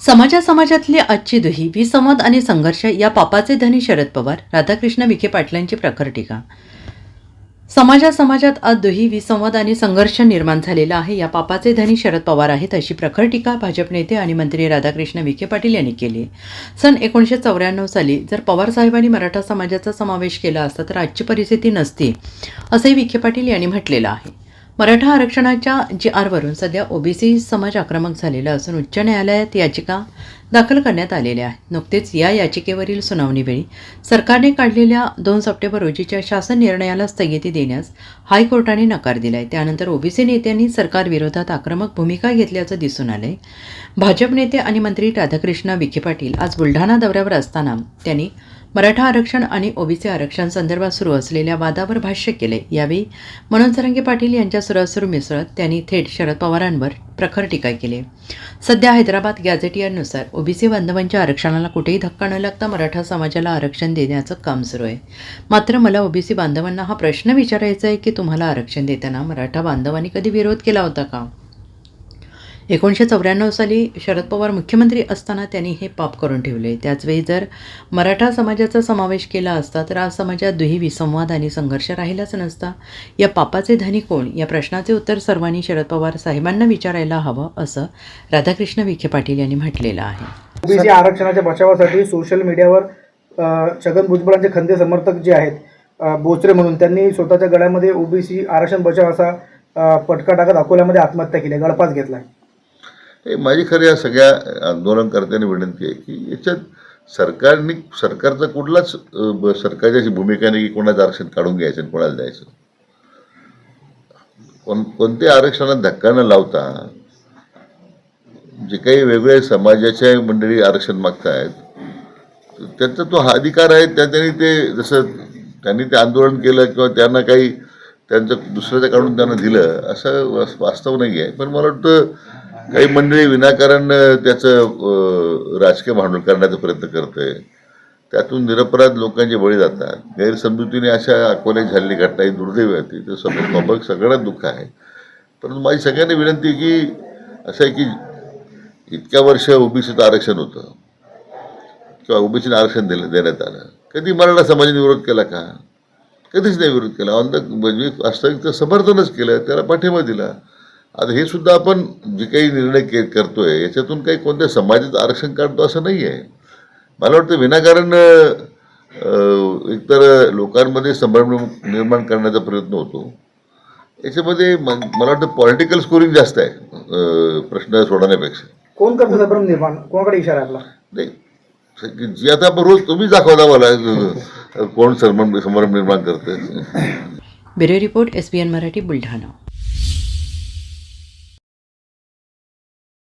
समाजा समाजातली आजची दुही विसंवाद आणि संघर्ष या पापाचे धनी शरद पवार राधाकृष्ण विखे पाटलांची प्रखर टीका. समाजा समाजात आज दुही विसंवाद आणि संघर्ष निर्माण झालेला आहे. या पापाचे धनी शरद पवार आहेत अशी प्रखर टीका भाजप नेते आणि मंत्री राधाकृष्ण विखे पाटील यांनी केली. सन एकोणीसशे चौऱ्याण्णव साली जर पवार साहेबांनी मराठा समाजाचा समावेश केला असता तर आजची परिस्थिती नसती असंही विखे पाटील यांनी म्हटलेलं आहे. मराठा आरक्षणाच्या जी आरवरून सध्या ओबीसी समाज आक्रमक झालेला असून उच्च न्यायालयात याचिका दाखल करण्यात आलेल्या आहेत. नुकतेच या याचिकेवरील सुनावणीवेळी सरकारने काढलेल्या दोन सप्टेंबर रोजीच्या शासन निर्णयाला स्थगिती देण्यास हायकोर्टाने नकार दिलाय. त्यानंतर ओबीसी नेत्यांनी सरकारविरोधात आक्रमक भूमिका घेतल्याचं दिसून आलंय. भाजप नेते आणि मंत्री राधाकृष्ण विखे पाटील आज बुलढाणा दौऱ्यावर असताना त्यांनी मराठा आरक्षण आणि ओबीसी आरक्षण संदर्भात सुरू असलेल्या वादावर भाष्य केले. यावेळी मनोज सरंगे पाटील यांच्या सुरासुरू मिसळत त्यांनी थेट शरद पवारांवर प्रखर टीका केली. सध्या हैदराबाद गॅझेटियरनुसार ओबीसी बांधवांच्या आरक्षणाला कुठेही धक्का न लागता मराठा समाजाला आरक्षण देण्याचं काम सुरू आहे. मात्र मला ओबीसी बांधवांना हा प्रश्न विचारायचा आहे की तुम्हाला आरक्षण देताना मराठा बांधवांनी कधी विरोध केला होता का? एकोणीसशे चौऱ्याण्णव साली शरद पवार मुख्यमंत्री असताना त्यांनी हे पाप करून ठेवले. त्याचवेळी जर मराठा समाजाचा समावेश केला असता तर आज समाजात दुही विसंवाद आणि संघर्ष राहिलाच नसता. या पापाचे धनी कोण? या प्रश्नाचे उत्तर सर्वांनी शरद पवार साहेबांना विचारायला हवं असं राधाकृष्ण विखे पाटील यांनी म्हटलेलं आहे. ओबीसी आरक्षणाच्या बचावासाठी सोशल मीडियावर छगन भुजबळांचे खंदे समर्थक जे आहेत बोचरे म्हणून त्यांनी स्वतःच्या गळ्यामध्ये ओबीसी आरक्षण बचाव असा पटका टाकत अकोल्यामध्ये आत्महत्या केली गळपास घेतलाय. हे माझी खरं या सगळ्या आंदोलनकर्त्यांनी विनंती आहे की याच्यात सरकारने सरकारचा कुठलाच सरकारच्या सरकारची भूमिका नाही की कोणाचं आरक्षण काढून घ्यायचं आणि कोणाला द्यायचं. कोण कोणत्या आरक्षणात धक्का न लावता जे काही वेगळे समाजाच्या मंडळी आरक्षण मागतायत त्यांचा तो हा अधिकार आहे त्या त्यांनी ते जसं त्यांनी ते आंदोलन केलं किंवा त्यांना काही त्यांचं दुसऱ्याचं काढून त्यांना दिलं असं वास्तव नाही आहे पण मला वाटतं काही मंडळी विनाकारण त्याचं राजकीय भांडवल करण्याचा प्रयत्न करते त्यातून निरपराध लोकांचे बळी जातात. गैरसमजुतीने अशा अकोल्यात झालेली घटना ही दुर्दैवी होती तर समोर स्वाभाविक सगळ्यांना दुःख आहे. परंतु माझी सगळ्यांनी विनंती की असं आहे की इतक्या वर्ष ओबीसीचं आरक्षण होतं किंवा ओबीसीने आरक्षण दिलं देण्यात आलं. कधी मराठा समाजाने विरोध केला का? कधीच नाही विरोध केला. ऑन द म्हणजे वास्तविक समर्थनच केलं त्याला पाठिंबा दिला. आता हे सुद्धा आपण जे काही निर्णय के करतोय याच्यातून काही कोणत्या समाजाचं आरक्षण काढतो असं नाही आहे. मला वाटतं विनाकारण एकतर लोकांमध्ये संभ्रम निर्माण करण्याचा प्रयत्न होतो. याच्यामध्ये मला वाटतं पॉलिटिकल स्कोरिंग जास्त आहे प्रश्न सोडवण्यापेक्षा. कोण करतो संभ्रम निर्माण? कोणाकडे इशारा आपला? नाही. जी आता आपण रोज तुम्ही दाखवता मला कोण संभ्रम संभ्रम निर्माण करते bureau report S B N Marathi Buldhana.